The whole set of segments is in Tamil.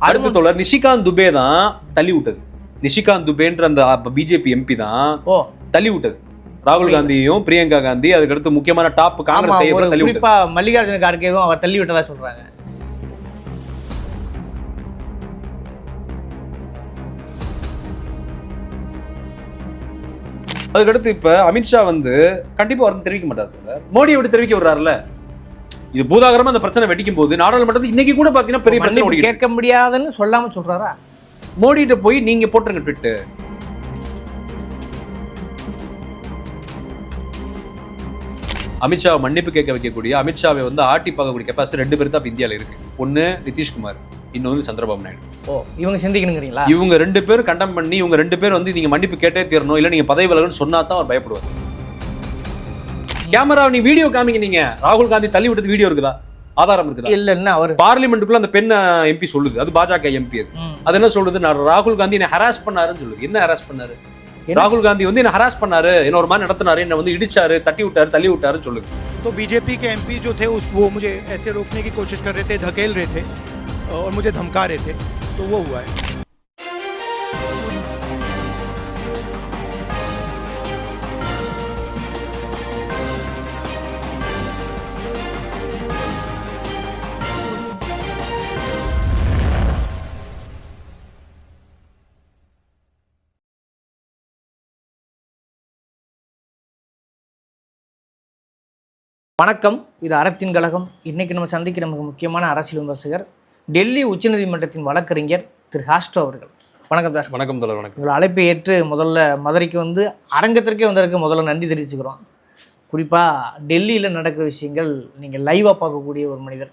அடுத்த தோழர் நிஷிகாந்த் துபே தான் தள்ளி விட்டது நிஷிகாந்த் துபேன்ற அந்த பிஜேபி எம்பி தான் ஓ. தள்ளி விட்டது ராகுல் காந்தியும் பிரியங்கா காந்தி அதுக்கடுத்து முக்கியமான டாப் காங்கிரஸ் குறிப்பா மல்லிகார்ஜுன கார்கேவும் அவர் தள்ளி விட்டதா சொல்றாங்க. அதுக்கடுத்து இப்ப அமித்ஷா வந்து கண்டிப்பா வந்து தெரிவிக்க மாட்டாரு. மோடியை விட்டு தெரிவிக்க விடுறாருல இது பூதாகரமா அந்த பிரச்சனை வெடிக்கும் போது நாடாளுமன்றத்தில் இன்னைக்கு கூட பாத்தீங்கன்னா பெரிய பிரச்சனை கேட்க முடியாதுன்னு சொல்லாம சொல்றாரா. மோடிகிட்ட போய் நீங்க போட்டுருங்க ட்விட்டு. அமித்ஷா மன்னிப்பு கேட்க வைக்கக்கூடிய அமித்ஷாவை வந்து ஆட்டி பார்க்கக்கூடிய கெப்பாசிட்டி ரெண்டு பேர் தான் இப்ப இந்தியால இருக்கு. ஒன்னு நிதிஷ்குமார் இன்னொன்னு சந்திரபாபு நாயுடு. ஓ இவங்க சிந்திக்கணுங்கிறீங்களா? இவங்க ரெண்டு பேரும் கண்டம் பண்ணி இவங்க ரெண்டு பேரும் வந்து நீங்க மன்னிப்பு கேட்டே தீரணும் இல்ல நீங்க பதவி விலகணும்னு சொன்னா தான் அவர் பயப்படுவார். கேமரா நீ வீடியோ காமிங்க நீங்க ராகுல் காந்தி தள்ளி விட்டது வீடியோ இருக்குதா ஆதாரம் இருக்குதா இல்லைன்னா அவர் பார்லிமெண்ட்டுக்குள்ள அந்த பெண் எம்பி சொல்லுது அது பாஜக எம்பி அது ம். அது என்ன சொல்லுது நான் ராகுல் காந்தி என்ன ஹராஸ் பண்ணாருன்னு சொல்லுது என்ன ஹராஸ் பண்ணாரு என்ன? ராகுல் காந்தி வந்து என்ன ஹராஸ் பண்ணாரு என்ன ஒரு மாதிரி நடத்தினாரு என்ன வந்து இடிச்சாரு தட்டி விட்டாரு தள்ளி விட்டாருன்னு சொல்லுது तो बीजेपी के एमपी जो थे उस वो मुझे ऐसे रोकने की कोशिश कर रहे थे धकेल रहे थे और मुझे धमका रहे थे तो वो हुआ है வணக்கம். இது அறத்தின் கழகம். இன்னைக்கு நம்ம சந்திக்கிற மிக முக்கியமான அரசியல் விமர்சகர் டெல்லி உச்சநீதிமன்றத்தின் வழக்கறிஞர் திரு ஹாஸ்டோ அவர்கள். வணக்கம் சார். வணக்கம் தோழர் வணக்கம். உங்களை அழைப்பை ஏற்று முதல்ல மதுரைக்கு வந்து அரங்கத்திற்கே வந்ததற்கு முதல்ல நன்றி தெரிவிச்சுக்கிறோம். குறிப்பாக டெல்லியில் நடக்கிற விஷயங்கள் நீங்கள் லைவாக பார்க்கக்கூடிய ஒரு மனிதர்.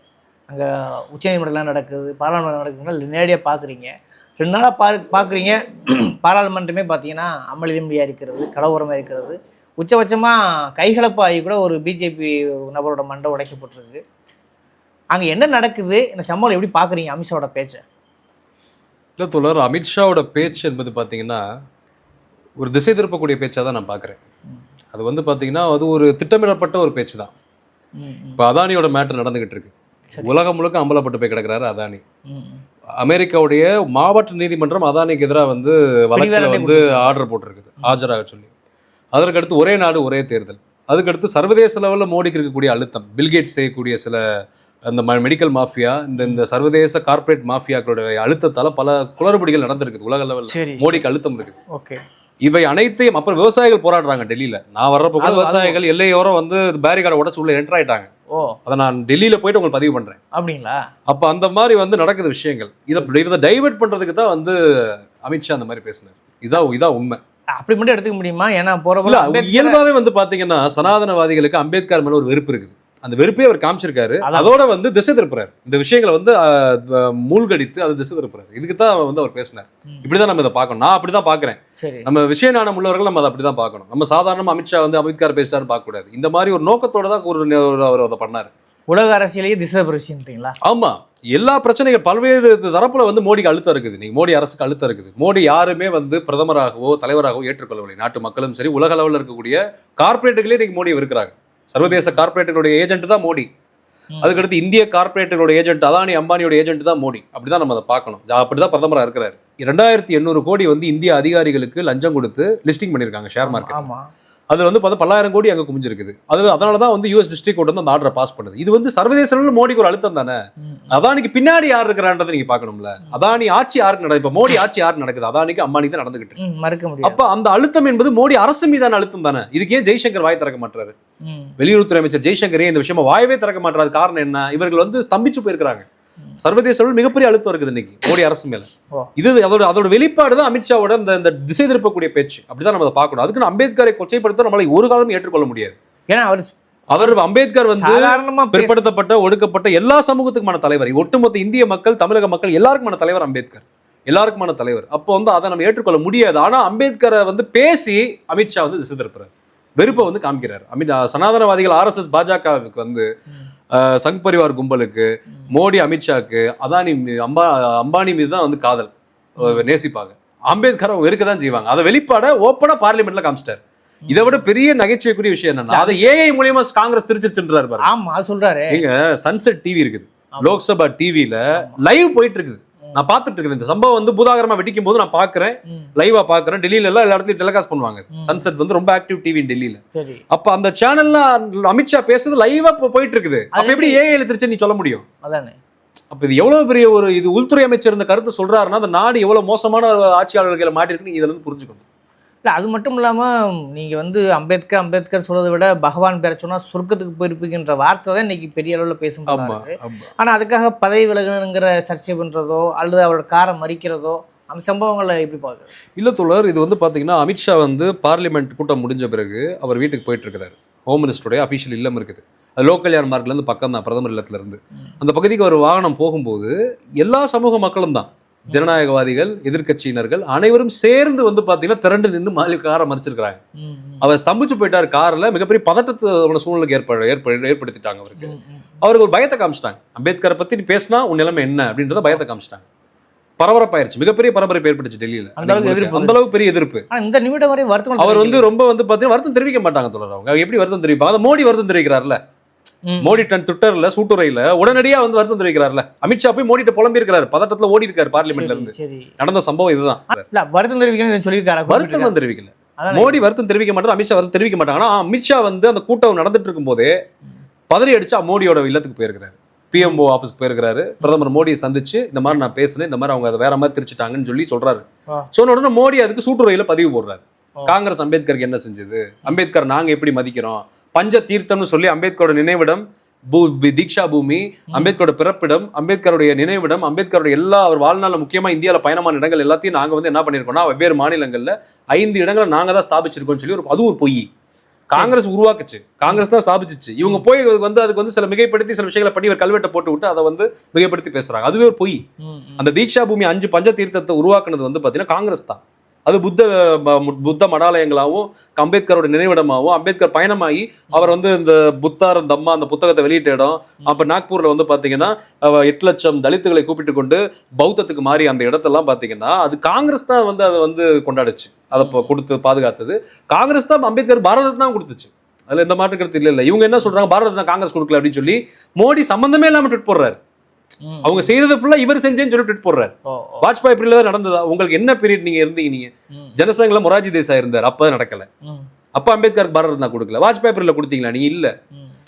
அங்கே உச்சநீதிமன்றம்லாம் நடக்குது பாராளுமன்றம் நடக்குதுங்க நேரடியாக பார்க்குறீங்க. ரெண்டு நாளாக பா பார்க்குறீங்க. பாராளுமன்றமே பார்த்தீங்கன்னா அமளிதம்பியாக இருக்கிறது கலவரமாக இருக்கிறது. உச்சபட்சமாக கைகலப்பாகி கூட ஒரு பிஜேபி நபரோட மண்டை உடைக்கப்பட்டிருக்கு அங்கே என்ன நடக்குது? இந்த சம்பளம் எப்படி பார்க்குறீங்க அமித்ஷாவோட பேச்சை? இல்ல தோழர் அமித்ஷாவோட பேச்சு என்பது பாத்தீங்கன்னா ஒரு திசை திருப்பக்கூடிய பேச்சா தான் நான் பார்க்குறேன் அது வந்து பாத்தீங்கன்னா அது ஒரு திட்டமிடப்பட்ட ஒரு பேச்சு தான். இப்போ அதானியோட மேட்டர் நடந்துகிட்டு இருக்கு. உலகம் முழுக்க அம்பலப்பட்டு போய் கிடக்குறாரு அதானி. அமெரிக்காவுடைய மாவட்ட நீதிமன்றம் அதானிக்கு எதிராக வந்து வழக்கில் வந்து ஆர்டர் போட்டிருக்குது. ஆஜராக சொல்லி. அதற்கடுத்து ஒரே நாடு ஒரே தேர்தல். அதுக்கடுத்து சர்வதேச லெவலில் மோடிக்கு இருக்கக்கூடிய அழுத்தம். பில்கேட்ஸ் செய்யக்கூடிய சில அந்த மெடிக்கல் மாஃபியா இந்த இந்த சர்வதேச கார்ப்பரேட் மாஃபியாக்களுடைய அழுத்தத்தால பல குளறுபடிகள் நடந்திருக்குது உலக லெவலில். மோடிக்கு அழுத்தம் இருக்குது. ஓகே. இவை அனைத்தையும் அப்புறம் விவசாயிகள் போராடுறாங்க டெல்லியில. நான் வர்றப்ப விவசாயிகள் எல்லையோரம் வந்து பேரிகார்டை உடச்சு உள்ள என்டர் ஆயிட்டாங்க. ஓ. அதை நான் டெல்லியில போயிட்டு உங்களுக்கு பதிவு பண்றேன். அப்படிங்களா? அப்ப அந்த மாதிரி வந்து நடக்குது விஷயங்கள். இதை இதை டைவர்ட் பண்றதுக்கு தான் வந்து அமித்ஷா அந்த மாதிரி பேசினார். இதான் இதான் உண்மை. அப்படி மட்டும் எடுத்துக்க முடியுமா? ஏன்னா போற இயல்பாவே வந்து பாத்தீங்கன்னா சனாதனவாதிகளுக்கு அம்பேத்கர் மேல ஒரு வெறுப்பு இருக்குது. அந்த வெறுப்பே அவர் காமிச்சிருக்காரு. அதோட வந்து திசை திருப்புறாரு. இந்த விஷயங்களை வந்து மூழ்கடித்து அதை திசை திருப்புறாரு. இதுக்கு தான் வந்து அவர் பேசினார். இப்படிதான் நம்ம இதை பார்க்கணும். நான் அப்படிதான் பாக்குறேன் நம்ம விஷய ஞானம் உள்ளவர்கள் நம்ம அதை அப்படிதான் பார்க்கணும். நம்ம சாதாரணமா அமித்ஷா வந்து அம்பேத்கர் பேசிட்டாரு பார்க்க கூடாது இந்த மாதிரி ஒரு நோக்கத்தோட தான் ஒரு- அவர் அதை பண்ணாரு. உலக அரசியலையே திசை விஷயம்ன்றீங்களா ஆமா. எல்லா பிரச்சனைகள் பல்வேறு தரப்புல வந்து மோடிக்கு அழுத்தம் இருக்குது. நீங்க மோடி அரசுக்கு அழுத்தம் இருக்குது. மோடி யாருமே வந்து பிரதமராகவோ தலைவராகவோ ஏற்றுக்கொள்ளவில்லை. நாட்டு மக்களும் சரி உலக அளவில் இருக்கக்கூடிய கார்ப்பரேட்டுகளே இன்னைக்கு மோடியை இருக்கிறாங்க சர்வதேச கார்ப்பரேட்டுகளுடைய ஏஜென்ட் தான் மோடி. அதுக்கடுத்து இந்திய கார்ப்பரேட்டுகளோட ஏஜென்ட் அதானி அம்பானியோட ஏஜென்ட் தான் மோடி. அப்படிதான் நம்ம அதை பார்க்கணும். அப்படிதான் பிரதமரா இருக்கிறாரு. இரண்டாயிரத்தி எண்ணூறு கோடி வந்து இந்திய அதிகாரிகளுக்கு லஞ்சம் கொடுத்து லிஸ்டிங் பண்ணியிருக்காங்க ஷேர் மார்க்கெட் ஆமா. அதுல வந்து பார்த்தா பல்லாயிரம் கோடி அங்க குமிஞ்சிருக்குது. அது அதனால தான் வந்து யூஎஸ் டிஸ்ட்ரிக்ட் கோர்ட் வந்து அந்த ஆர்டரை பாஸ் பண்ணுது. இது வந்து சர்வதேச அளவில் மோடிக்கு ஒரு அழுத்தம் தானே. அதானிக்கு பின்னாடி யார் இருக்கிறான்றதை நீங்க பார்க்கணும்ல. அதானி ஆட்சி யாருக்கு நடக்குது இப்ப மோடி ஆட்சி யாருக்கு நடக்குது? அதானிக்கு அம்பானிக்கு தான் நடந்துகிட்டு மறுக்க அப்ப அந்த அழுத்தம் என்பது மோடி அரசு மீதான அழுத்தம் தானே? இதுக்கு ஏன் ஜெய்சங்கர் வாய் திறக்க மாட்டாரு. வெளியுறவுத்துறை அமைச்சர் ஜெய்சங்கரே இந்த விஷயமா வாயவே திறக்க மாட்டாரு காரணம் என்ன? இவர்கள் வந்து ஸ்தம்பிச்சு போயிருக்கிறாங்க. சர்வதேச அளவில் மிகப்பெரிய அழுத்தம் இருக்குது இன்னைக்கு மோடி அரசு மேல. இது அதோட அதோட வெளிப்பாடு தான் அமித்ஷாவோட இந்த திசை திருப்பக்கூடிய பேச்சு. அப்படிதான் நம்ம அதை பார்க்கணும். அதுக்கு அம்பேத்கரை கொச்சைப்படுத்த நம்மளால ஒரு காலம் ஏற்றுக்கொள்ள முடியாது. ஏன்னா அவர் அவர் அம்பேத்கர் வந்து பிற்படுத்தப்பட்ட ஒடுக்கப்பட்ட எல்லா சமூகத்துக்குமான தலைவர். ஒட்டுமொத்த இந்திய மக்கள் தமிழக மக்கள் எல்லாருக்குமான தலைவர் அம்பேத்கர். எல்லாருக்குமான தலைவர். அப்போ வந்து அதை நம்ம ஏற்றுக்கொள்ள முடியாது. ஆனா அம்பேத்கரை வந்து பேசி அமித்ஷா வந்து திசை திருப்புறாரு. வெறுப்பை வந்து காமிக்கிறார். அமித் சனாதனவாதிகள் ஆர்எஸ்எஸ் பாஜகவுக்கு வந்து சங் பரிவார் கும்பலுக்கு. மோடி அமித்ஷாக்கு அதானி அம்பா அம்பானி மீது தான் வந்து காதல் நேசிப்பாங்க. அம்பேத்கரை வெறுக்க தான் செய்வாங்க. அதை வெளிப்பாட ஓப்பனா பார்லிமெண்ட்ல காமிச்சிட்டார். இதை விட பெரிய நகைச்சுவைக்குரிய விஷயம் என்னன்னா அதை ஏஐ மூலியமா காங்கிரஸ் திருச்சிருச்சுன்றாரு பாருங்க. ஆமா சொல்றாரு. எங்க சன்செட் டிவி இருக்குது. லோக்சபா டிவில லைவ் போயிட்டு இருக்குது. நான் பார்த்துட்டு இருக்கேன் இந்த சம்பவம் வந்து பூதாகரமா வெடிக்கும் போது நான் பாக்குறேன். லைவா பாக்குறேன் டெல்லியில எல்லாம் எல்லா இடத்துலயும் டெலிகாஸ்ட் பண்ணுவாங்க. சன்செட் வந்து ரொம்ப ஆக்டிவ் டிவி டெல்லியில. அப்ப அந்த சேனல்ல அமித்ஷா பேசுறது லைவா போயிட்டு இருக்குது. அப்ப எப்படி ஏன் எழுத்துருச்சு நீ சொல்ல முடியும்? அதானே. அப்ப இது எவ்வளவு பெரிய ஒரு இது உள்துறை அமைச்சர் இந்த கருத்து சொல்றாருன்னா அந்த நாடு எவ்வளவு மோசமான ஆட்சியாளர்களை மாட்டிருக்குன்னு இதுல இருந்து புரிஞ்சுக்கணும். இல்லை அது மட்டும் இல்லாமல் நீங்கள் வந்து அம்பேத்கர் அம்பேத்கர் சொல்றதை விட பகவான் பேர சொன்னால் சொர்க்கத்துக்கு போயிருப்பீங்கன்ற வார்த்தை தான் இன்னைக்கு பெரிய அளவில் பேசும் ஆமா இருக்கு. ஆமா. ஆனால் அதுக்காக பதவி விலகணுங்கிற சர்ச்சை பண்ணுறதோ அல்லது அவரோட காரை மறிக்கிறதோ அந்த சம்பவங்களை எப்படி பார்க்குறது இல்ல தோழர் இது வந்து பாத்தீங்கன்னா அமித்ஷா வந்து பார்லிமெண்ட் கூட்டம் முடிஞ்ச பிறகு அவர் வீட்டுக்கு போயிட்டு இருக்காரு ஹோம் மினிஸ்டருடைய அபிஷியல் இல்லம் இருக்குது. அது லோக்கல் யார் மார்க்ல இருந்து பக்கம் தான் பிரதமர் இல்லத்துல இருந்து அந்த பகுதிக்கு ஒரு வாகனம் போகும்போது எல்லா சமூக மக்களும் தான். ஜனநாயகவாதிகள் எதிர்க்கட்சியினர்கள் அனைவரும் சேர்ந்து வந்து பாத்தீங்கன்னா திரண்டு நின்று மாலி காரை மறிச்சிருக்காங்க அவர் ஸ்தம்பிச்சு போயிட்டார் கார்ல மிகப்பெரிய பதட்டத்து சூழ்நிலைக்கு ஏற்ப ஏற்ப ஏற்படுத்திட்டாங்க அவருக்கு. அவருக்கு ஒரு பயத்தை காமிச்சிட்டாங்க. அம்பேத்கரை பத்தி நீ பேசினா உன் நிலைமை என்ன அப்படின்றத பயத்தை காமிச்சிட்டாங்க. பரபரப்பாயிருச்சு. மிகப்பெரிய பரபரப்பு ஏற்பட்டுச்சு டெல்லியில. அந்த அளவுக்கு எதிர்ப்பு அந்த அளவுக்கு பெரிய எதிர்ப்பு. இந்த நிமிடம் வரை வருத்தம் அவர் வந்து ரொம்ப வந்து பாத்தீங்கன்னா வருத்தம் தெரிவிக்க மாட்டாங்க தொடர் அவங்க. எப்படி வருத்தம் தெரிவிப்பாங்க? அதை மோடி வருத்தம் தெரிவிக்கிறார்ல மோடி டன் ட்விட்டர்ல சூட்டுரையில உடனடியா வந்து வருத்தம் தெரிவிக்கிறார்ல. அமித்ஷா போய் மோடிட்ட புலம்பி இருக்காரு பதட்டத்துல ஓடி இருக்காரு பார்லிமெண்ட்ல இருந்து. நடந்த சம்பவம் இதுதான். வருத்தம் தெரிவிக்கணும்னு சொல்லியிருக்காரா? வருத்தம் தெரிவிக்கல. மோடி வருத்தம் தெரிவிக்க மாட்டாரு அமித்ஷா வருத்தம் தெரிவிக்க மாட்டாங்க. ஆனா அமித்ஷா வந்து அந்த கூட்டம் நடந்துட்டு இருக்கும் போதே பதறி அடிச்சு மோடியோட இல்லத்துக்கு போயிருக்கிறாரு. பிஎம்ஓ ஆஃபீஸ் போயிருக்கிறாரு. பிரதமர் மோடியை சந்திச்சு இந்த மாதிரி நான் பேசினேன் இந்த மாதிரி அவங்க அதை வேற மாதிரி திரிச்சிட்டாங்கன்னு சொல்லி சொல்றாரு. சொன்ன உடனே மோடி அதுக்கு சூட்டுரையில பதிவு போடுறாரு. காங்கிரஸ் அம்பேத்கருக்கு என்ன செஞ்சது? அம்பேத்கர் நாங்க எப்படி மதிக்கிறோம்? பஞ்ச தீர்த்தம்னு சொல்லி அம்பேத்கரோட நினைவிடம் பூ தீக்ஷா பூமி அம்பேத்கரோட பிறப்பிடம் அம்பேத்கருடைய நினைவிடம் அம்பேத்கருடைய எல்லா அவர் வாழ்நாள்ல முக்கியமா இந்தியால பயணமான இடங்கள் எல்லாத்தையும் நாங்க வந்து என்ன பண்ணிருக்கோம்னா வெவ்வேறு மாநிலங்கள்ல ஐந்து இடங்களை நாங்க தான் ஸ்தாபிச்சிருக்கோம்னு சொல்லி ஒரு அது ஒரு பொய். காங்கிரஸ் உருவாக்குச்சு. காங்கிரஸ் தான் ஸ்தாபிச்சிச்சு. இவங்க போய் வந்து அதுக்கு வந்து சில மிகைப்படுத்தி சில விஷயங்களை பண்ணி ஒரு கல்வெட்டை போட்டு விட்டு அதை வந்து மிகைப்படுத்தி பேசுறாங்க. அதுவே ஒரு பொய். அந்த தீக்ஷா பூமி அஞ்சு பஞ்ச தீர்த்தத்தை உருவாக்குனது வந்து பாத்தீங்கன்னா காங்கிரஸ் தான். அது புத்த புத்த மடாலயங்களாகவும் அம்பேத்கரோட நினைவிடமாகவும் அம்பேத்கர் பயணமாகி அவர் வந்து இந்த புத்தார் தம்மா அந்த புத்தகத்தை வெளியிட்ட இடம். அப்ப நாக்பூர்ல வந்து பாத்தீங்கன்னா அவ எட்டு லட்சம் தலித்துகளை கூப்பிட்டு கொண்டு பௌத்தத்துக்கு மாறி அந்த இடத்தெல்லாம் பாத்தீங்கன்னா அது காங்கிரஸ் தான் வந்து அதை வந்து கொண்டாடுச்சு. அதை இப்போ கொடுத்து பாதுகாத்தது. காங்கிரஸ் தான் அம்பேத்கர் பாரத தான் கொடுத்துச்சு. அதுல எந்த மாற்று கருத்து இல்ல இல்ல. இவங்க என்ன சொல்றாங்க? பாரத தான் காங்கிரஸ் கொடுக்கல அப்படின்னு சொல்லி மோடி சம்பந்தமே இல்லாம ட்விட் போடுறாரு. அவங்க செய்யறது ஃபுல்லா இவர் செஞ்சேன்னு சொல்லி ட்விட் போடுறாரு. வாஜ்பாய் பீரியட்ல தான் நடந்ததா? உங்களுக்கு என்ன பீரியட் நீங்க இருந்தீங்க? நீங்க ஜனசங்கல மொராஜி தேசாய் இருந்தார் அப்ப அது நடக்கல. அப்ப அம்பேத்கர் பாரத் தான் கொடுக்கல. வாஜ்பாய் பீரியட்ல கொடுத்தீங்களா? நீங்க இல்ல.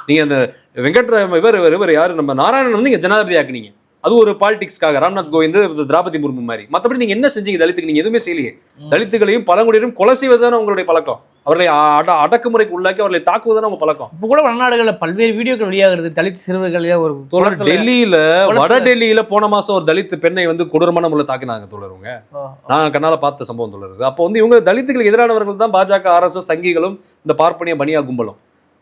நீங்க அந்த வெங்கட்ராம இவர் இவர் இவர் யாரு? நம்ம நாராயணன் வந்து நீங்க ஜனாதிபதி ஆக்குனீங்க. அது ஒரு பாலிடிக்ஸ்க்காக ராம்நாத் கோவிந்த் திரௌபதி முர்மு மாதிரி. மத்தபடி நீங்க என்ன செஞ்சீங்க? தலித்துக்கு நீங்க எதுவுமே செய்யலையே. தலித்துகளையும் பழங்குடியினரும் கொலை செய்வதுதானே உங்களுடைய பழக்கம். அவர்களை அட- அடக்குமுறைக்கு உள்ளாக்கி அவர்களை தாக்குவதுதானே உங்க பழக்கம். இப்போ கூட வடநாடுகளில் பல்வேறு வீடியோக்கள் வெளியாகிறது. தலித் சிறுவர்களே ஒரு தோழர் டெல்லியில வட டெல்லியில போன மாசம் ஒரு தலித் பெண்ணை வந்து கொடூரமான முறையில் தாக்கினாங்க தோழருங்க நான் கண்ணால பார்த்த சம்பவம் தொடருது அப்போ வந்து இவங்க தலித்துகளுக்கு எதிரானவர்கள் தான் பாஜக ஆர்எஸ்எஸ் சங்கிகளும் இந்த பார்ப்பனிய பனியா கும்பலும்.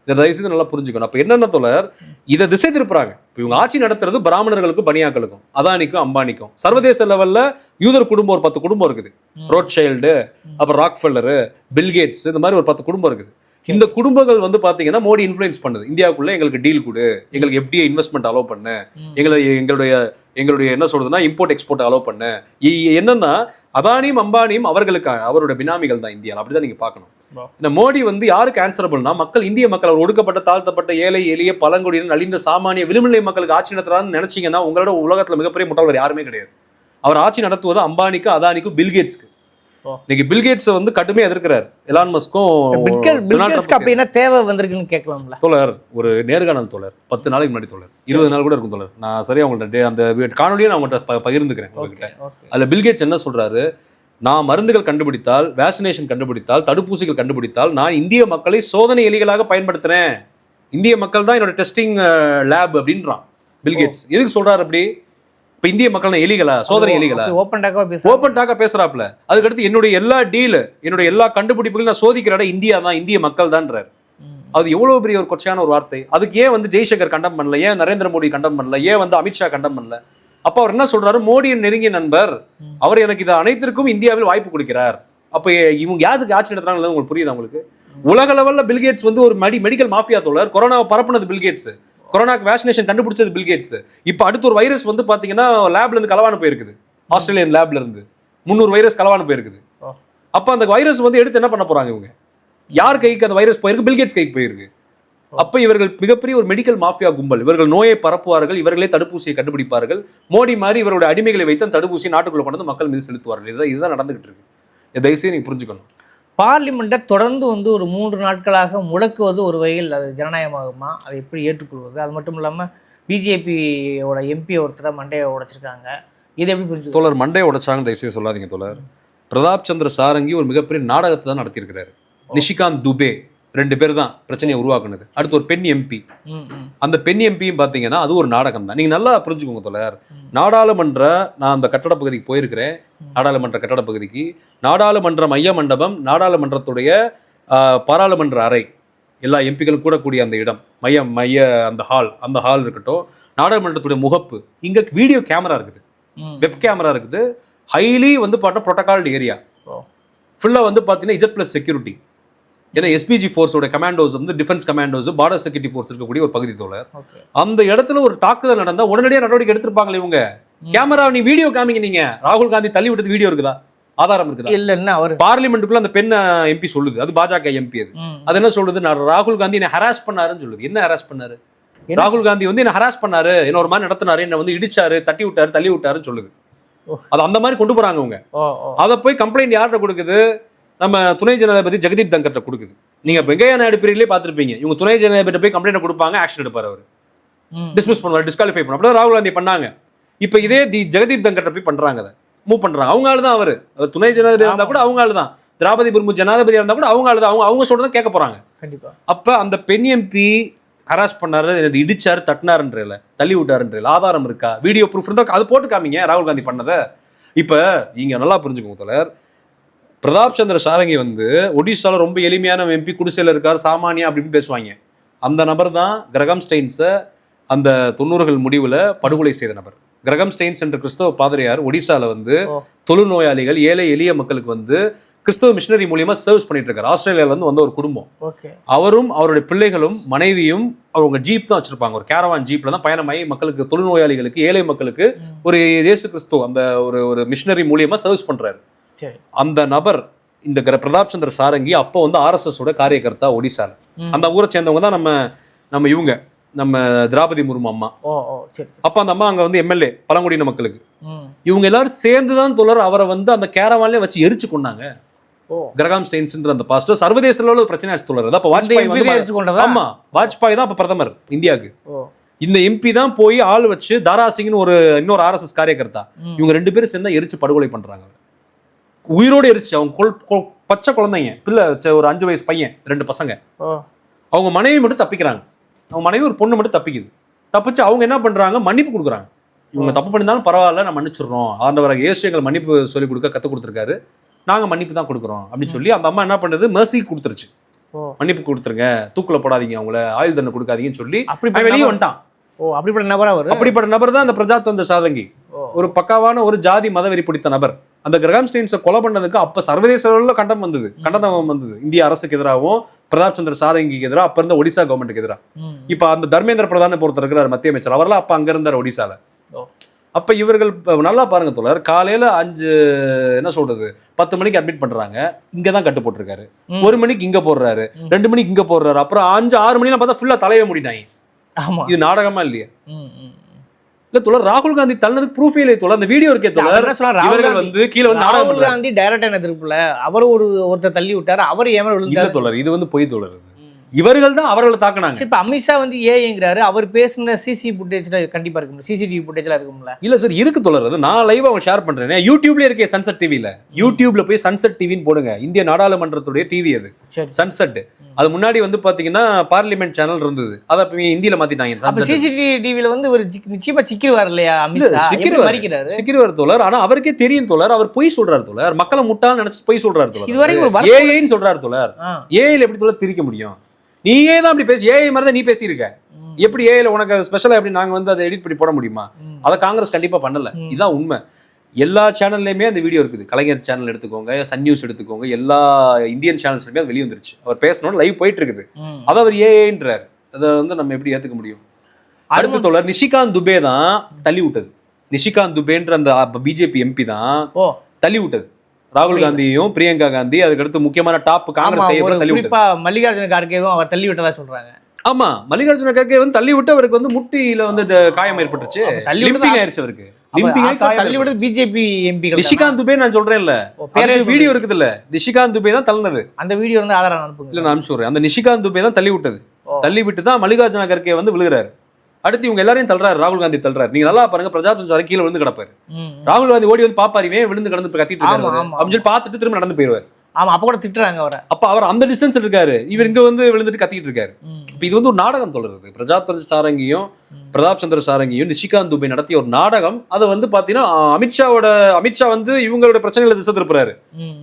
இதை தயவு செய்து நல்லா புரிஞ்சுக்கணும். அப்ப என்னென்ன தோழர்? இதை திசை திருப்புறாங்க. இப்போ இவங்க ஆட்சி நடத்துறது பிராமணர்களுக்கும் பனியாக்களுக்கும் அதானிக்கும் அம்பானிக்கும். சர்வதேச லெவல்ல யூதர் குடும்பம் ஒரு பத்து குடும்பம் இருக்குது. ரோட் சைல்டு அப்புறம் ராக்ஃபெல்லரு பில்கேட்ஸ் இந்த மாதிரி ஒரு பத்து குடும்பம் இருக்குது. இந்த குடும்பங்கள் வந்து பாத்தீங்கன்னா மோடி இன்ஃப்ளூயன்ஸ் பண்ணுது. இந்தியாவுக்குள்ள எங்களுக்கு டீல் கொடு. எங்களுக்கு எஃப்டிஐ இன்வெஸ்ட்மெண்ட் அலோவ் பண்ணு. எங்களை எங்களுடைய எங்களுடைய என்ன சொல்றதுன்னா இம்போர்ட் எக்ஸ்போர்ட் அலோவ் பண்ணு. என்னன்னா அதானியும் அம்பானியும் அவர்களுக்கு அவருடைய பினாமிகள் தான் இந்தியாவில். அப்படிதான் நீங்க பார்க்கணும். Wow. இந்த மோடி வந்து யாருக்கு ஆன்சரபிள்னா மக்கள் இந்திய மக்கள் அவர் ஒடுக்கப்பட்ட தாழ்த்தப்பட்ட ஏழை எளிய பழங்குடியினர் நலிந்த சாமானிய விளிம்புநிலை மக்களுக்கு ஆட்சி நடத்துறான்னு நினைச்சீங்கன்னா உங்களோட உலகத்துல மிகப்பெரிய முட்டாள்வர் யாருமே கிடையாது. அவர் ஆட்சி நடத்துவது அம்பானிக்கு அதானிக்கும் பில்கேட்ஸ்க்கு. இன்னைக்கு பில்கேட்ஸ் வந்து கடுமையா எதிர்க்கிறார். எலான் அப்போ என்ன தேவை வந்திருக்குன்னு கேட்கலாம்ல? தோழர் ஒரு நேர்காணல் தோழர். பத்து நாளைக்கு முன்னாடி தோழர். இருபது நாள் கூட இருக்கும் தோழர். நான் சரியா உங்கள்ட்ட டே- அந்த காணொலியை நான் உங்கள்கிட்ட பகிர்ந்துக்கிறேன் அதுல பில்கேட்ஸ் என்ன சொல்றாரு? நான் மருந்துகள் கண்டுபிடித்தால் வேக்சினேஷன் கண்டுபிடித்தால் தடுப்பூசிகள் கண்டுபிடித்தால் நான் இந்திய மக்களை சோதனை எலிகளாக பயன்படுத்துறேன். இந்திய மக்கள் தான் என்னோட டெஸ்டிங் லேப் அப்படின்றான். பில்கேட்ஸ் எதுக்கு சொல்றாரு அப்படி? இப்ப இந்திய மக்கள் எலிகளா? சோதனை எலிகளா? ஓப்பன் ஓப்பன் டாக்கா பேசுறாப்ல அதுக்கடுத்து என்னுடைய எல்லா டீல் என்னுடைய எல்லா கண்டுபிடிப்புகளையும் நான் சோதிக்கிற இடம் இந்தியா தான் இந்திய மக்கள் தான்றாரு. அது எவ்வளவு பெரிய ஒரு கொச்சையான ஒரு வார்த்தை. அதுக்கு ஏன் வந்து ஜெய்சங்கர் கண்டம் பண்ணல? ஏன் நரேந்திர மோடி கண்டம் பண்ணல? ஏன் வந்து அமித்ஷா கண்டம் பண்ணல? அப்ப அவர் என்ன சொல்றாரு? மோடியின் நெருங்கிய நண்பர். அவர் எனக்கு இது அனைத்திற்கும் இந்தியாவில் வாய்ப்பு கொடுக்கிறார். அப்ப இவங்க யாருக்கு ஆட்சி நடத்துறாங்க உங்களுக்கு புரியுதா உங்களுக்கு? உலக லெவல்ல பில்கேட்ஸ் வந்து ஒரு மெடி மெடிக்கல் மாஃபியா தோழர். கொரோனாவை பரப்புனது பில்கேட்ஸ் கொரோனாக்கு வேக்சினேஷன் கண்டுபிடிச்சது பில்கேட்ஸ் இப்போ அடுத்து ஒரு வைரஸ் வந்து பாத்தீங்கன்னா லேப்ல இருந்து களவானு போயிருக்குது. ஆஸ்திரேலியன் லேப்ல இருந்து. முந்நூறு வைரஸ் களவானு போயிருக்குது. அப்ப அந்த வைரஸ் வந்து எடுத்து என்ன பண்ண போறாங்க இவங்க? யார் கைக்கு அந்த வைரஸ் போயிருக்கு? பில்கேட்ஸ் கைக்கு போயிருக்கு. அப்ப இவர்கள் மிகப்பெரிய ஒரு மெடிக்கல் மாஃபியா கும்பல். இவர்கள் நோயை பரப்புவார்கள் இவர்களே தடுப்பூசியை கண்டுபிடிப்பார்கள். மோடி மாதிரி இவருடைய அடிமைகளை வைத்து தடுப்பூசியை நாட்டுக்குள்ள கொண்டு மக்கள் மீது செலுத்துவார்கள். இதுதான் இதுதான் நடந்துகிட்டு இருக்கு தயவுசெய்து நீங்க புரிஞ்சுக்கணும். பார்லிமெண்ட்டை தொடர்ந்து வந்து ஒரு மூன்று நாட்களாக முடக்குவது ஒரு வகையில் அது ஜனநாயகமாகுமா? அதை எப்படி ஏற்றுக்கொள்வது? அது மட்டும் இல்லாமல் பிஜேபியோட எம்பி ஒருத்தரை மண்டையை உடைச்சிருக்காங்க. இதை எப்படி புரிஞ்சு தோழர் மண்டையை உடைச்சாங்க தயவுசெய்து சொல்லாதீங்க தோழர். பிரதாப் சந்திர சாரங்கி ஒரு மிகப்பெரிய நாடகத்தை தான் நடத்தியிருக்கிறாரு. நிஷிகாந்த் துபே. ரெண்டு பேர் தான் பிரச்சனையை உருவாக்குனது. அடுத்து ஒரு பெண் எம்பி அந்த பெண் எம்பியும் பார்த்தீங்கன்னா அது ஒரு நாடகம் தான். நீங்கள் நல்லா புரிஞ்சுக்கோங்க தோழர். நாடாளுமன்ற நான் அந்த கட்டட பகுதிக்கு போயிருக்கிறேன். நாடாளுமன்ற கட்டட பகுதிக்கு. நாடாளுமன்ற மைய மண்டபம் நாடாளுமன்றத்துடைய பாராளுமன்ற அறை. எல்லா எம்பிகளும் கூடக்கூடிய அந்த இடம். மைய மைய அந்த ஹால் அந்த ஹால் இருக்கட்டும். நாடாளுமன்றத்துடைய முகப்பு. இங்கே வீடியோ கேமரா இருக்குது. வெப் கேமரா இருக்குது. ஹைலி வந்து பார்த்தா ப்ரோட்டோகால்டு ஏரியா ஃபுல்லாக வந்து பார்த்தீங்கன்னா இஜட் ப்ளஸ் செக்யூரிட்டி ஏன்னா எஸ்பிஜி ஃபோர்ஸோட கமாண்டோஸ் வந்து defence commandos border security force இருக்கக்கூடிய ஒரு பகுதி தோழர். அந்த இடத்துல ஒரு தாக்குதல் நடந்தா உடனடியாக நடவடிக்கை எடுத்திருப்பாங்களே இவங்க? கேமரா நீ வீடியோ காமிங்க நீங்க. ராகுல் காந்தி தள்ளி விட்டது வீடியோ இருக்குதா? ஆதாரம் இருக்குதா? இல்லைன்னா அவர் பார்லிமெண்ட்டுக்குள்ள அந்த பெண் எம்பி சொல்லுது. அது பாஜக எம்பி அது. அது என்ன சொல்லுது? நான் ராகுல் காந்தி என்ன ஹராஸ் பண்ணாருன்னு சொல்லுது. என்ன ஹராஸ் பண்ணாரு? என்ன ராகுல் காந்தி வந்து என்ன ஹராஸ் பண்ணாரு. என்ன ஒரு மாதிரி நடத்தினாரு. என்ன வந்து இடிச்சாரு தட்டி விட்டாரு தள்ளி விட்டாருன்னு சொல்லுது. அது அந்த மாதிரி கொண்டு போறாங்க அவங்க அதை போய் கம்ப்ளைண்ட் யார்கிட்ட கொடுக்குது? நம்ம துணை ஜனாதிபதி ஜெகதீப் தங்கர்ட்ட கொடுக்குது. நீங்க வெங்கையா நாயுடு பீரியட்லேயே பார்த்திருப்பீங்க. இவங்க துணை ஜனாதிபதி போய் கம்ப்ளைண்ட் கொடுப்பாங்க ஆக்ஷன் எடுப்பார் அவர். டிஸ்மிஸ் பண்ணுவார் டிஸ்குவாலிஃபை பண்ணுவார். அப்படிதான் ராகுல் காந்தி பண்ணாங்க. இப்போ இதே தி ஜெகதீப் தங்கர்ட்ட போய் பண்றாங்க அதை. மூவ் பண்றாங்க. அவங்க ஆளு தான் அவர். அவர் துணை ஜனாதிபதி இருந்தா கூட அவங்க ஆளு தான் திரௌபதி முர்மு ஜனாதிபதி இருந்தா கூட அவங்க ஆளு தான் அவங்க அவங்க சொல்றதை கேட்க போறாங்க. கண்டிப்பா. அப்ப அந்த பெண் எம்பி ஹராஸ் பண்ணாரு இடிச்சாரு தட்டினாருன்றல தள்ளி விட்டாருன்றல ஆதாரம் இருக்கா? வீடியோ ப்ரூஃப் இருந்தா அது போட்டு காமிங்க ராகுல் காந்தி பண்ணதை. இப்ப நீங்க நல்லா புரிஞ்சுக்கோங்க தோழர். பிரதாப் சந்திர சாரங்கி வந்து ஒடிசால ரொம்ப எளிமையான எம்பி குடிசையில் இருக்கார் சாமானியா அப்படி இப்படின்னு பேசுவாங்க. அந்த நபர் தான் கிரகம் ஸ்டெயின்ஸை அந்த தொண்ணூறுகள் முடிவுல படுகொலை செய்த நபர். கிரகம் ஸ்டெயின்ஸ் என்ற கிறிஸ்தவ பாதிரியார் ஒடிசால வந்து. தொழுநோயாளிகள் ஏழை எளிய மக்களுக்கு வந்து கிறிஸ்தவ மிஷினரி மூலியமா சர்வீஸ் பண்ணிட்டு இருக்காரு. ஆஸ்திரேலியால இருந்து வந்த ஒரு குடும்பம். அவரும் அவருடைய பிள்ளைகளும் மனைவியும் அவங்க ஜீப் தான் வச்சிருப்பாங்க. ஒரு கேரவான் ஜீப்ல தான் பயணமாகி மக்களுக்கு தொழுநோயாளிகளுக்கு ஏழை மக்களுக்கு. ஒரு இயேசு கிறிஸ்துவ அந்த ஒரு ஒரு மிஷினரி மூலியமா சர்வீஸ் பண்றாரு. அந்த நபர் இந்த கிர- பிரதாப் சந்திர சாரங்கி அப்போ வந்து ஆர்எஸ்எஸ் ஓட காரியகர்த்தா ஒடிசால. அந்த ஊரை சேர்ந்தவங்க தான் நம்ம நம்ம இவங்க நம்ம திரௌபதி முர்மு அம்மா. அப்ப அந்த அம்மா அங்க வந்து எம்எல்ஏ பழங்குடியின மக்களுக்கு. இவங்க எல்லாரும் சேர்ந்து தான் தொடர் அவரை வந்து அந்த கேரவான்லயே வச்சு எரிச்சு கொண்டாங்க கிரகாம் ஸ்டெயின்ஸ்ன்ற அந்த பாஸ்டர் சர்வதேச அளவுல பிரச்சனை ஆச்சு தொடர் அப்ப வாஜ்பாய் ஆமா வாஜ்பாய் தான் அப்ப பிரதமர் இந்தியாவுக்கு. இந்த எம்பி தான் போய் ஆள் வச்சு தாரா சிங்னு ஒரு இன்னொரு ஆர்எஸ்எஸ் காரியகர்த்தா. இவங்க ரெண்டு பேரும் சேர்ந்தா எரிச்சு படுகொலை பண்றாங்க. உயிரோடு எரிச்சு அவங்க பச்சை குழந்தைங்க பிள்ளை ஒரு அஞ்சு வயசு பையன் ரெண்டு பசங்க. அவங்க மனைவி மட்டும் தப்பிக்கிறாங்க. அவங்க மனைவி ஒரு பொண்ணு மட்டும் தப்பிக்குது. தப்பிச்சு அவங்க என்ன பண்றாங்க? மன்னிப்பு கொடுக்குறாங்க. இவங்க தப்பு பண்ணியிருந்தாலும் பரவாயில்ல நான் மன்னிச்சிடுறோம். ஆண்டவராக இயேசு எங்களை மன்னிப்பு சொல்லி கொடுக்க கற்றுக் கொடுத்துருக்காரு. நாங்க மன்னிப்பு தான் கொடுக்குறோம் அப்படின்னு சொல்லி அந்த அம்மா என்ன பண்ணுது? மெர்சி கொடுத்துருச்சு. மன்னிப்பு கொடுத்துருங்க. தூக்குல போடாதீங்க அவங்கள ஆயுள் தண்டனை கொடுக்காதீங்கன்னு சொல்லி அப்படி வெளியே வந்துட்டான். ஓ அப்படிப்பட்ட நபரா அவர்? அப்படிப்பட்ட நபர் தான் அந்த பிரஜாத்தந்த சாதங்கி. ஒரு பக்காவான ஒரு ஜாதி மதவெறி பிடித்த நபர். அந்த கிரகாம் ஸ்டெயின்ஸை கொலை பண்ணதுக்கு அப்ப சர்வதேச அளவில் கண்டம் வந்தது. கண்டனம் வந்தது. இந்திய அரசுக்கு எதிராகவும் பிரதாப் சந்திர சாரங்கிக்கு எதிராக அப்ப இருந்த ஒடிசா கவர்மெண்ட்டுக்கு எதிராக. இப்ப அந்த தர்மேந்திர பிரதான் ஒருத்தர் இருக்கிறார் மத்திய அமைச்சர். அவரெல்லாம் அப்ப அங்க இருந்தார் ஒடிசால. ஓ. அப்ப இவர்கள் நல்லா பாருங்க தோழர் காலையில அஞ்சு என்ன சொல்றது பத்து மணிக்கு அட்மிட் பண்றாங்க. இங்க தான் கட்டு போட்டிருக்காரு. ஒரு மணிக்கு இங்க போடுறாரு. ரெண்டு மணிக்கு இங்க போடுறாரு. அப்புறம் அஞ்சு ஆறு மணிலாம் பார்த்தா ஃபுல்லா தலைய முடிட்டாங்க. ஆமா. இது நாடகமா இல்லையா. இல்ல தோழர் ராகுல் காந்தி தள்ளதுக்கு ப்ரூஃபே இல்லை தோழர். அந்த வீடியோ இருக்கே தோழர். இவர்கள் வந்து கீழே வந்து ராகுல். காந்தி டைரக்டா என்ன திருப்பல? அவர் ஒரு ஒருத்தர் தள்ளி விட்டாரு அவர் இல்ல விழுந்தாரு? தோழர் இது வந்து பொய் தோழர். இவர்கள் தான் அவர்களை தாக்குனாங்க. இப்ப அமித்ஷா வந்து ஏங்கிறாரு அவர் பேசின சிசி ஃபுட்டேஜ்ல கண்டிப்பா இருக்கும்ல சிசிடிவி ஃபுட்டேஜ்லாம் இருக்கும்ல. இல்ல சார் இருக்கு தோழர் அது. நான் லைவ் அவங்க ஷேர் பண்றேன். யூடியூப்ல இருக்கே சன்செட் டிவில யூடியூப்ல போய் சன்செட் டிவின்னு போடுங்க. இந்திய நாடாளுமன்றத்துடைய டிவி அது. சன்செட் அது முன்னாடி வந்து பாத்தீங்கன்னா பார்லிமெண்ட் சேனல் இருந்தது. அதை இப்ப ஹிந்தியில மாத்திட்டாங்க. அப்ப. சிசிடிவி டிவில வந்து ஒரு நிச்சயமா சிக்கிடுவார் இல்லையா. மறிக்கிறாரு சிக்கிரவர். தோழர். ஆனா அவருக்கே தெரியும் தோழர். அவர் பொய் சொல்றாரு தோழர். மக்களை முட்டாள் நினைச்சு பொய் சொல்றாரு தோழர். இதுவரைக்கும் ஒரு ஏஐன்னு சொல்றாரு தோழர். ஏஐல எப்படி தோழர் திரிக்க முடியும்? நீயே தான் அப்படி பேசி ஏஐ மாதிரி தான் நீ பேசியிருக்க. எப்படி ஏஐல உனக்கு ஸ்பெஷலா எப்படி நாங்க வந்து அதை எடிட் பண்ணி போட முடியுமா. அதை காங்கிரஸ் கண்டிப்பா பண்ணல. ம். இதான் உண்மை. எல்லா சேனல்லையுமே அந்த வீடியோ இருக்குது. கலைஞர் சேனல் எடுத்துக்கோங்க சன் நியூஸ் எடுத்துக்கோங்க எல்லா இந்தியன் சேனல்ஸ்லையுமே அது வெளியே வந்துருச்சு அவர் பேசணும்னு லைவ் போயிட்டு இருக்குது. அதை அவர் ஏஏன்றார் அதை வந்து நம்ம எப்படி ஏத்துக்க முடியும்? அடுத்த தோழர் நிஷிகாந்த் துபே தான் தள்ளி விட்டது. நிஷிகாந்த் துபேன்ற அந்த பிஜேபி எம்பி தான் தள்ளி விட்டது. ராகுல் காந்தியும் பிரியங்கா காந்தி அதுக்கடுத்து முக்கியமான டாப் காங்கிரஸ் தள்ளி குறிப்பா மல்லிகார்ஜுன கார்கேவும் அவர் தள்ளி விட்டதா சொல்றாங்க. ஆமா மல்லிகார்ஜுன கர்கே வந்து தள்ளி விட்டு அவருக்கு வந்து முட்டியில வந்து காயம் ஏற்பட்டுச்சு அப்ப தள்ளி ஆயிருச்சு அவருக்கு. தள்ளி விடுறது பிஜேபி எம்பிகள் நிஷிகாந்த் துபே நான் சொல்றேன் இல்ல பேரே வீடியோ இருக்குது இல்ல? நிஷிகாந்த் துபே தான் தள்ளினது. அந்த வீடியோ வந்து ஆதாரம் அனுப்புங்க. இல்ல நான் அனுப்பிச்சு விடுறேன். அந்த நிஷிகாந்த் துபே தான் தள்ளி விட்டது. தள்ளி விட்டு தான் மல்லிகார்ஜுன கர்கே வந்து விழுகிறாரு. அடுத்து இவங்க எல்லாரையும் தள்ளுறாரு. ராகுல் காந்தி தள்ளுறாரு. நீங்க நல்லா பாருங்க பிரஜாதந்திர சாலை கீழே விழுந்து கிடப்பாரு. ராகுல் காந்தி ஓடி வந்து பாப்பாரு இவன் விழுந்து கடந்து கத்திட்டு. அப்படின்னு சொல்லி பார்த்துட்டு திரும்ப நடந்து போயிருவாரு ஆமா அப்ப கூட திட்டுறாங்க அவரை. அப்ப அவர் அந்த டிஸ்டன்ஸ் இருக்காரு. இவர் இங்க வந்து விழுந்துட்டு கத்திட்டு இருக்காரு. இப்ப இது வந்து ஒரு நாடகம் தொடருது. பிரஜாத் சாரங்கியும். பிரதாப் சந்திர சாரங்கியும் நிஷிகாந்த் துபே நடத்திய ஒரு நாடகம். அதை வந்து பாத்தீங்கன்னா அமித்ஷாவோட அமித்ஷா வந்து இவங்களோட பிரச்சனைகளை திசை திருப்புறாரு.